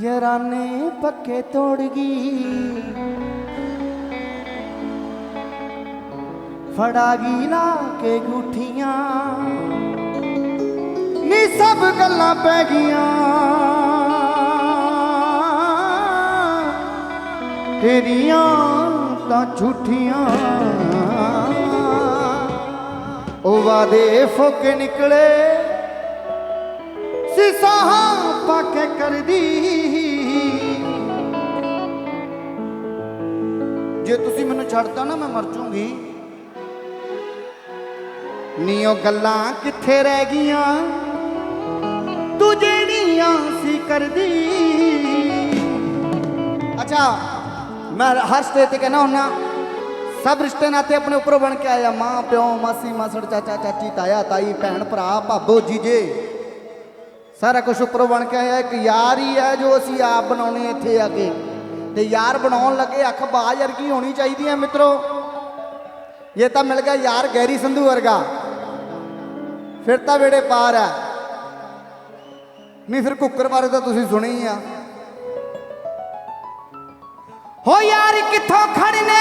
ਯਾਰਾਨੇ ਪੱਕੇ ਤੋੜ ਗਈ ਫੜਾ ਗਈ ਲਾ ਕੇ ਗੁੱਠੀਆਂ। ਨੀ ਸਭ ਗੱਲਾਂ ਪੈ ਗਈਆਂ। ਤੇਰੀਆਂ ਤਾਂ ਝੂਠੀਆਂ। ਉਹ ਵਾਦੇ ਫੋਕੇ ਨਿਕਲੇ। ਸਿਸਾਹਾਂ ਪਾਕੇ ਕਰਦੀ। ਜੇ ਤੁਸੀਂ ਮੈਨੂੰ ਛੱਡਤਾ ਨਾ ਮੈਂ ਮਰ ਜੂੰਗੀ ਨੀ ਗੱਲਾਂ ਕਿੱਥੇ ਰਹਿ ਗਈਆਂ? ਤੂੰ ਜਿਹੜੀਆਂ ਸੀ ਕਰਦੀ। ਅੱਛਾ, ਮੈਂ ਹਰ ਸਟੇਜ ਤੇ ਕਹਿਣਾ ਹੁੰਨਾ, ਸਭ ਰਿਸ਼ਤੇ ਨਾਤੇ ਆਪਣੇ ਉੱਪਰੋਂ ਬਣ ਕੇ ਆਇਆ। ਮਾਂ, ਪਿਓ, ਮਾਸੀ, ਮਾਸੜ, ਚਾਚਾ, ਚਾਚੀ, ਤਾਇਆ, ਤਾਈ, ਭੈਣ, ਭਰਾ, ਭਾਬੋ, ਜੀਜੇ। ਸਾਰਾ ਕੁਝ ਉੱਪਰੋਂ ਬਣ ਕੇ ਆਇਆ। ਇੱਕ ਯਾਰ ਹੀ ਹੈ ਜੋ ਅਸੀਂ ਆਪ ਬਣਾਉਣੇ ਇੱਥੇ ਆ ਕੇ। ਤੇ ਯਾਰ ਬਣਾਉਣ ਲੱਗੇ ਅੱਖ ਬਾਜ ਵਰਗੀ ਹੋਣੀ ਚਾਹੀਦੀ ਹੈ ਮਿੱਤਰੋ। ਇਹ ਤਾਂ ਮਿਲ ਗਿਆ ਯਾਰ ਗੈਰੀ ਸੰਧੂ ਵਰਗਾ। ਫਿਰ ਤਾਂ ਵੇੜੇ ਪਾਰ ਹੈ। ਨਹੀਂ, ਫਿਰ ਕੁੱਕਰ ਬਾਰੇ ਤਾਂ ਤੁਸੀਂ ਸੁਣੀ ਆ। ਹੋ ਯਾਰ, ਕਿੱਥੋਂ ਖੜਨੇ?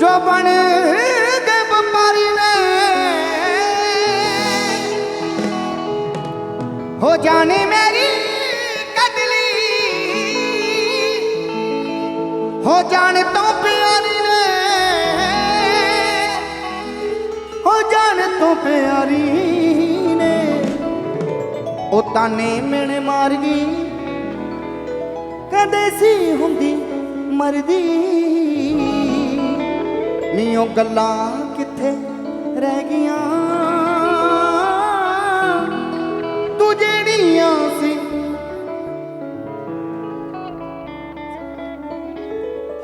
ਜੋ ਬਣ ਗਏ ਵਪਾਰੀ ਨੇ। ਹੋ ਜਾਣੇ ਹੋ ਜਾਣ ਤੋਂ ਪਿਆਰੀ ਨੇ। ਹੋ ਜਾਣ ਤੋਂ ਪਿਆਰੀ ਨੇ। ਉਹ ਤਾਨੇ ਮਿਣ ਮਾਰ ਗਈ ਕਦੇ ਸੀ ਹੁੰਦੀ ਮਰਦੀ। ਨੀ ਉਹ ਗੱਲਾਂ ਕਿੱਥੇ ਰਹਿ ਗਈਆਂ? ਤੂੰ ਜਿਹੜੀਆਂ ਸੀ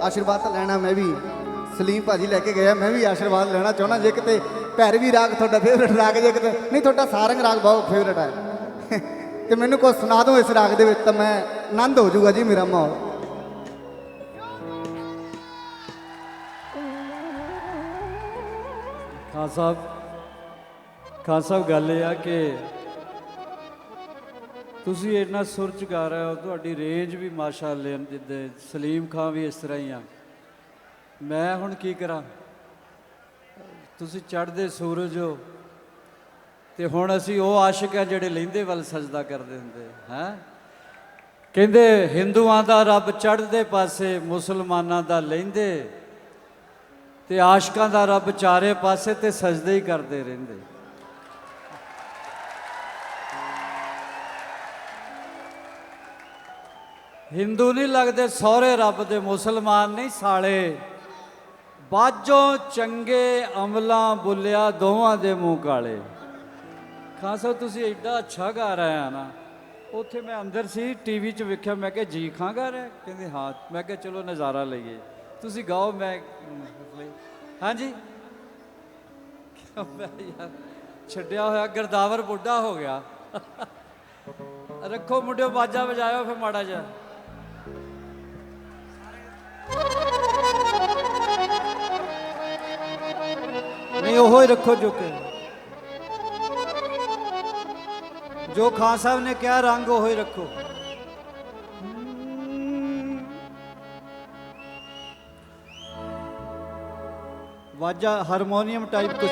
ਆਸ਼ੀਰਵਾਦ ਤਾਂ ਲੈਣਾ ਮੈਂ ਵੀ। ਸਲੀਮ ਭਾਜੀ ਲੈ ਕੇ ਗਿਆ ਮੈਂ ਵੀ ਆਸ਼ੀਰਵਾਦ ਲੈਣਾ ਚਾਹੁੰਦਾ, ਜੇ ਕਿਤੇ ਭੈਰਵੀ ਰਾਗ ਤੁਹਾਡਾ ਫੇਵਰਟ ਰਾਗ, ਜੇ ਕਿਤੇ ਨਹੀਂ, ਤੁਹਾਡਾ ਸਾਰੰਗ ਰਾਗ ਬਹੁਤ ਫੇਵਰਟ ਹੈ ਤੇ ਮੈਨੂੰ ਕੁਝ ਸੁਣਾ ਦਿਓ ਇਸ ਰਾਗ ਦੇ ਵਿੱਚ ਤਾਂ ਮੈਂ ਆਨੰਦ ਹੋ ਜਾਊਗਾ ਜੀ ਮੇਰਾ ਮਾਹੌਲ। ਖਾਨ ਸਾਹਿਬ ਖਾਨ ਸਾਹਿਬ ਗੱਲ ਇਹ ਆ ਕਿ ਤੁਸੀਂ ਇੰਨਾ ਸੁਰ ਚ ਗਾ ਰਹੇ ਹੋ, ਤੁਹਾਡੀ ਰੇਂਜ ਵੀ ਮਾਸ਼ਾਅੱਲਾ ਜਿੱਦੇ ਸਲੀਮ ਖਾਨ ਵੀ ਇਸ ਤਰ੍ਹਾਂ ਹੀ ਆ। ਮੈਂ ਹੁਣ ਕੀ ਕਰਾਂ? ਤੁਸੀਂ ਚੜ੍ਹਦੇ ਸੂਰਜ ਹੋ ਤੇ ਹੁਣ ਅਸੀਂ ਉਹ ਆਸ਼ਿਕ ਆ ਜਿਹੜੇ ਲਹਿੰਦੇ ਵੱਲ ਸਜਦਾ ਕਰਦੇ ਹੁੰਦੇ, ਹੈ? ਕਹਿੰਦੇ ਹਿੰਦੂਆਂ ਦਾ ਰੱਬ ਚੜ੍ਹਦੇ ਪਾਸੇ, ਮੁਸਲਮਾਨਾਂ ਦਾ ਲਹਿੰਦੇ ਤੇ ਆਸ਼ਕਾਂ ਦਾ ਰੱਬ ਚਾਰੇ ਪਾਸੇ ਤੇ ਸਜਦੇ ਹੀ ਕਰਦੇ ਰਹਿੰਦੇ। ਹਿੰਦੂ ਨਹੀਂ ਲੱਗਦੇ, ਸਹੁਰੇ ਰੱਬ ਦੇ ਮੁਸਲਮਾਨ ਨਹੀਂ ਸਾਲੇ। ਬਾਝੋਂ ਚੰਗੇ ਅਮਲਾਂ ਬੁੱਲਿਆ ਦੋਵਾਂ ਦੇ ਮੂੰਹ ਕਾਲੇ। ਖਾਨ ਸਾਹਿਬ ਤੁਸੀਂ ਐਡਾ ਅੱਛਾ ਗਾ ਰਹੇ ਆ ਨਾ। ਉੱਥੇ ਮੈਂ ਅੰਦਰ ਸੀ ਟੀਵੀ 'ਚ ਵੇਖਿਆ, ਮੈਂ ਕਿਹਾ, ਜੀ ਖਾਂ ਗਾ ਰਿਹਾ? ਕਹਿੰਦੇ, ਹਾਂ। ਮੈਂ ਕਿਹਾ, ਚਲੋ ਨਜ਼ਾਰਾ ਲਈਏ। ਤੁਸੀਂ ਗਾਓ, ਮੈਂ ਹਾਂਜੀ? ਮੈਂ ਯਾਰ ਛੱਡਿਆ ਹੋਇਆ, ਗਰਦਾਵਰ ਬੁੱਢਾ ਹੋ ਗਿਆ। ਰੱਖੋ ਮੁੰਡਿਓ, ਬਾਜਾ ਵਜਾਇਓ ਫਿਰ ਮਾੜਾ ਜਿਹਾ। ਨਹੀਂ ਉਹੋ ਹੀ ਰੱਖੋ ਜੋ ਕਿ ਜੋ ਖਾਨ ਸਾਹਿਬ ਨੇ ਕਿਹਾ ਰੰਗ ਉਹੋ ਹੀ ਰੱਖੋ ਵਾਜਾ ਹਾਰਮੋਨੀਅਮ ਟਾਈਪ ਕੁਝ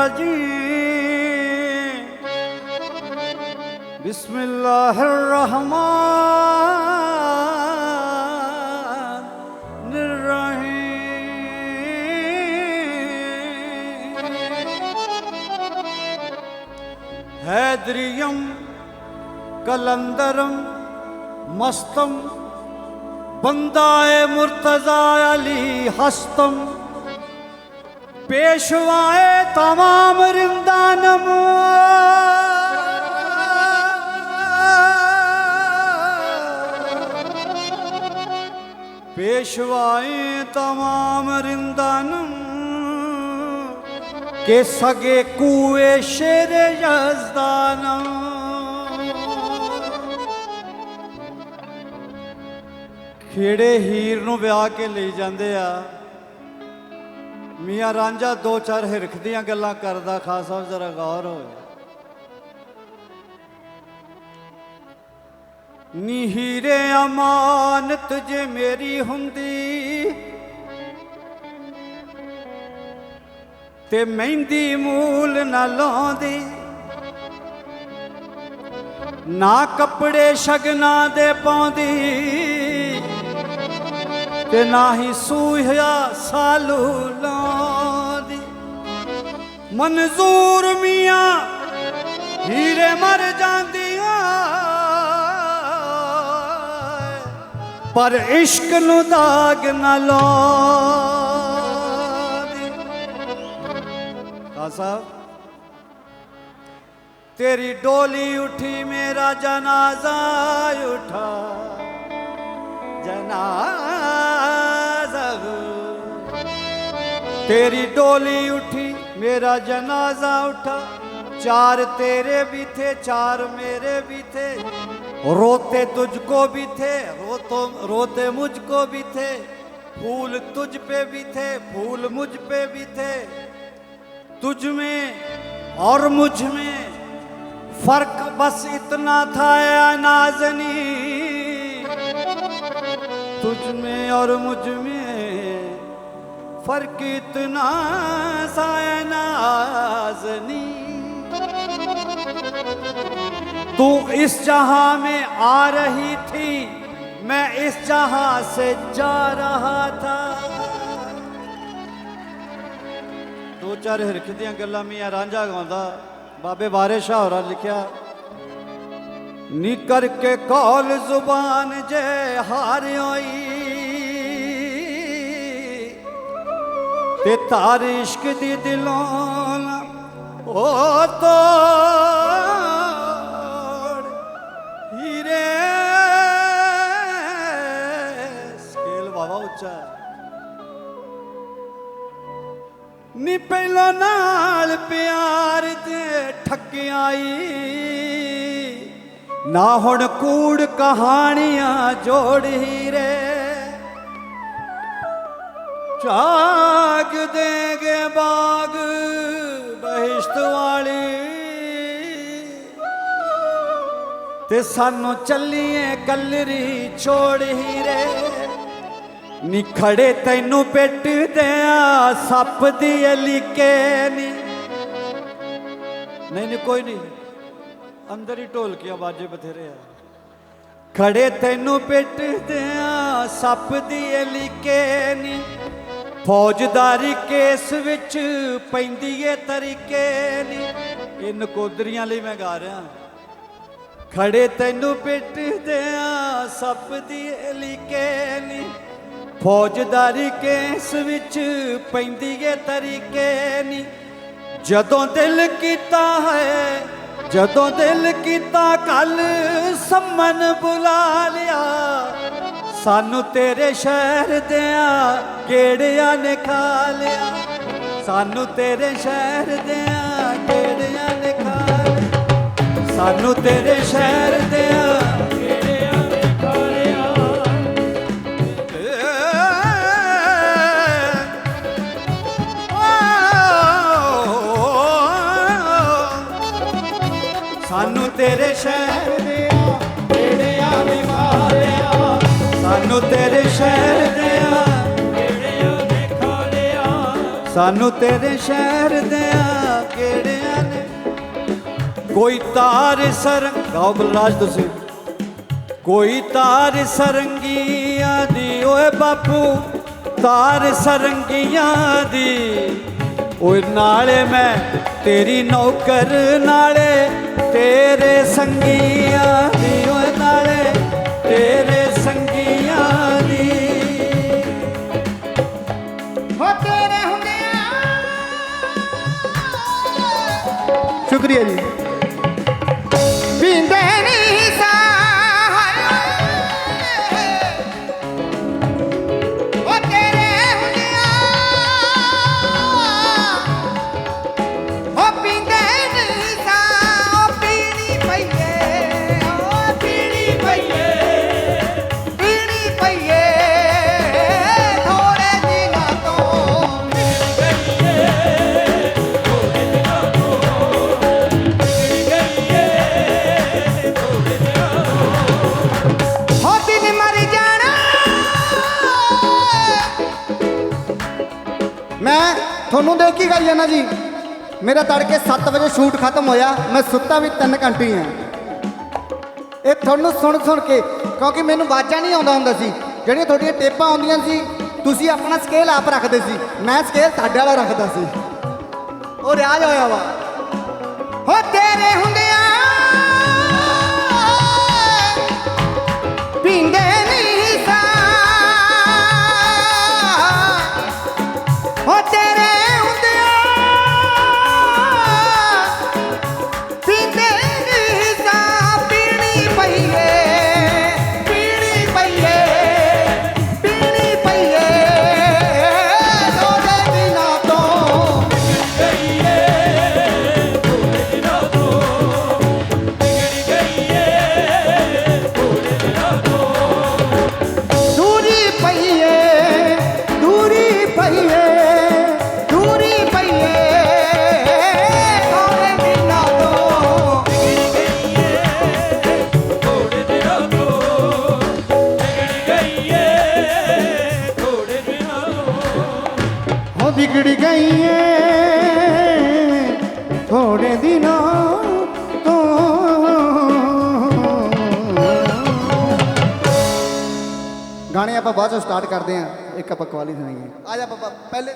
الرجيم بسم اللہ الرحمن الرحيم هادريم کلندرم مستم بندائے مرتضی علی ہستم۔ पेशवाए तमाम रिंदानम पेशवाए तमाम रिंदानम के सगे कुए शेर यजदानम ਖੇੜੇ ਹੀਰ ਨੂੰ ਵਿਆਹ ਕੇ ਲਈ ਜਾਂਦੇ ਆ ਮੀਆਂ ਰਾਂਝਾ ਦੋ ਚਾਰ ਹਿਰਖ ਦੀਆਂ ਗੱਲਾਂ ਕਰਦਾ, ਖਾਸ ਸਾਹਿਬ ਜ਼ਰਾ ਗੌਰ ਹੋਏ ਨੀ ਹੀਰੇ ਅਮਾਨ ਜੇ ਮੇਰੀ ਹੁੰਦੀ, ਤੇ ਮਹਿੰਦੀ ਮੂਲ ਨਾ ਲਾਉਂਦੀ। ਨਾ ਕੱਪੜੇ ਸ਼ਗਨਾਂ ਦੇ ਪਾਉਂਦੀ, ਤੇ ਨਾ ਹੀ ਸੂਹਿਆ ਸਾਲੂ ਮਨਜ਼ੂਰ ਮੀਆਂ, ਹੀਰੇ ਮਰ ਜਾਂਦੀਆਂ। ਪਰ ਇਸ਼ਕ ਨੂੰ ਦਾਗ ਨਾ ਲਾਉਂਦੀ ਸਾਹਿਬ, ਤੇਰੀ ਡੋਲੀ ਉਠੀ, ਮੇਰਾ ਜਨਾਜ਼ਾ ਉਠਾ। ਜਨਾਜ਼ਾ। ਤੇਰੀ ਡੋਲੀ ਉਠੀ میرا جنازہ اٹھا، چار تیرے بھی تھے، چار میرے بھی تھے۔ روتے تجھ کو بھی تھے روتے مجھ کو بھی تھے۔ پھول تجھ پہ بھی تھے، پھول مجھ پہ بھی تھے۔ تجھ میں اور مجھ میں فرق بس اتنا تھا یا نازنی تجھ میں اور مجھ میں फर्क इतना सा है नाजनी तू इस जहां में आ रही थी मैं इस जहां से जा रहा था ਦੋ ਚਾਰ ਹਿਰਖ ਦੀਆਂ ਗੱਲਾਂ ਮੀਆਂ ਰਾਂਝਾ ਗਾਉਂਦਾ ਬਾਬੇ ਵਾਰਿਸ ਸ਼ਾਹ ਹੋਰਾਂ ਲਿਖਿਆ ਨੀ ਕਰਕੇ ਕੌਲ ਜ਼ੁਬਾਨ ਜੇ ਹਾਰ ਹੋਈ ਤੇ ਤਾਰ ਇਸ਼ਕ ਦੀ ਦਿਲੋਂ ਨਾ ਉਹ ਤੋੜ। ਹੀਰੇ ਸਕੇਲ ਵਾਵਾ ਉੱਚਾ। ਨੀ ਪਹਿਲਾਂ ਨਾਲ ਪਿਆਰ ਤੇ ਠੱਕਿਆਈ ਨਾ ਹੁਣ ਕੂੜ ਕਹਾਣੀਆਂ ਜੋੜ ਹੀਰੇ। ਚਾਗ ਦੇਗੇ ਬਾਗ ਬਹਿਸ਼ਤ ਵਾਲੀ। ਤੇ ਸਾਨੂੰ ਚੱਲੀਏ ਕਲਰੀ ਛੋੜ ਹੀਰੇ। ਨੀ ਖੜੇ ਤੈਨੂੰ ਪਿੱਟ ਦਿਆਂ ਸੱਪ ਦੀ ਅਲੀਕੇ ਨੀ। ਨਹੀਂ ਨਹੀਂ, ਕੋਈ ਨਹੀਂ ਅੰਦਰ ਹੀ ਢੋਲਕੀਆਂ ਬਾਜੇ ਬਥੇਰੇ ਆ। ਖੜੇ ਤੈਨੂੰ ਪਿੱਟ ਦਿਆਂ ਸੱਪ ਦੀ ਅਲੀਕੇ ਨੀ। ਫੌਜਦਾਰੀ ਕੇਸ ਵਿੱਚ ਪੈਂਦੀ ਏ, ਤਰੀਕੇ ਨੀ ਇਹ ਨਕੋਦਰੀਆਂ ਲਈ ਮੈਂ ਗਾ ਰਿਹਾ। ਖੜੇ ਤੈਨੂੰ ਪਿੱਟ ਦਿਆਂ, ਸੱਪ ਦੀ ਅਲੀਕੇ ਨੀ ਫੌਜਦਾਰੀ ਕੇਸ ਵਿੱਚ ਪੈਂਦੀ ਏ, ਤਰੀਕੇ ਨੀ ਜਦੋਂ ਦਿਲ ਕੀਤਾ ਹੈ, ਜਦੋਂ ਦਿਲ ਕੀਤਾ, ਕੱਲ ਸੰਮਨ ਬੁਲਾ ਲਿਆ। ਸਾਨੂੰ ਤੇਰੇ ਸ਼ਹਿਰ ਦਿਆਂ ਕਿਹੜਿਆਂ ਨੇ ਖਾ ਲਿਆ? ਸਾਨੂੰ ਤੇਰੇ ਸ਼ਹਿਰ ਦਿਆਂ ਕਿਹੜਿਆਂ ਨੇ ਖਾ ਲਿਆ? ਸਾਨੂੰ ਤੇਰੇ ਸ਼ਹਿਰ ਦਿਆਂ ਕਿਹੜਿਆਂ ਨੇ ਖਾ ਲਿਆ? ਸਾਨੂੰ ਤੇਰੇ ਸ਼ਹਿਰ ਸਾਨੂੰ ਤੇਰੇ ਸ਼ਹਿਰ ਦਿਆ। ਕਿਹੜਿਆਂ ਨੇ ਖਾ ਸਾਨੂੰ ਤੇਰੇ ਸ਼ਹਿਰ ਦਿਆ। ਕਿਹੜਿਆਂ ਨੇ? ਕੋਈ ਤਾਰ ਸਰੰਗ ਗਾਓ ਬਲਰਾਜ ਤੁਸੀਂ। ਕੋਈ ਤਾਰ ਸਰੰਗੀਆਂ ਦੀ, ਓਏ ਬਾਪੂ, ਤਾਰ ਸਰੰਗੀਆਂ ਦੀ। ਓਏ ਨਾਲੇ ਮੈਂ ਤੇਰੀ ਨੌਕਰ ਨਾਲੇ ਤੇਰੇ ਸੰਗੀਆਂ ਦੀ, ਓਏ ਨਾਲੇ ਤੇਰੇ ਹੋ ਸ਼ੁਕਰੀਆ ਜੀ। ਪੀਂਦੇ ਮੈਂ ਤੁਹਾਨੂੰ ਦੇਖ ਕੇ ਗਾਈ ਜਾਣਾ ਜੀ? ਮੇਰਾ ਤੜਕੇ 7 ਵਜੇ ਸ਼ੂਟ ਖਤਮ ਹੋਇਆ, ਮੈਂ ਸੁੱਤਾ ਵੀ 3 ਘੰਟੇ ਹੀ ਆ। ਇਹ ਤੁਹਾਨੂੰ ਸੁਣ ਸੁਣ ਕੇ, ਕਿਉਂਕਿ ਮੈਨੂੰ ਬਾਜ਼ਾ ਨਹੀਂ ਆਉਂਦਾ ਹੁੰਦਾ ਸੀ। ਜਿਹੜੀਆਂ ਤੁਹਾਡੀਆਂ ਟੇਪਾਂ ਆਉਂਦੀਆਂ ਸੀ, ਤੁਸੀਂ ਆਪਣਾ ਸਕੇਲ ਆਪ ਰੱਖਦੇ ਸੀ। ਮੈਂ ਸਕੇਲ ਤੁਹਾਡੇ ਵਾਲਾ ਰੱਖਦਾ ਸੀ। ਉਹ ਰਿਆਜ਼ ਹੋਇਆ ਵਾ। ਹੋ ਤੇਰੇ ਹੁੰਦੇ ਵਿਗੜ ਗਈ ਏ ਥੋੜੇ ਦਿਨਾਂ ਗਾਣੇ ਆਪਾਂ ਬਾਅਦ ਚ ਸਟਾਰਟ ਕਰਦੇ ਆਂ ਇੱਕ ਆਪਾਂ ਕਵਾਲੀ ਸੁਣਾਈਏ। ਆ ਜਾ ਬਾਬਾ, ਪਹਿਲੇ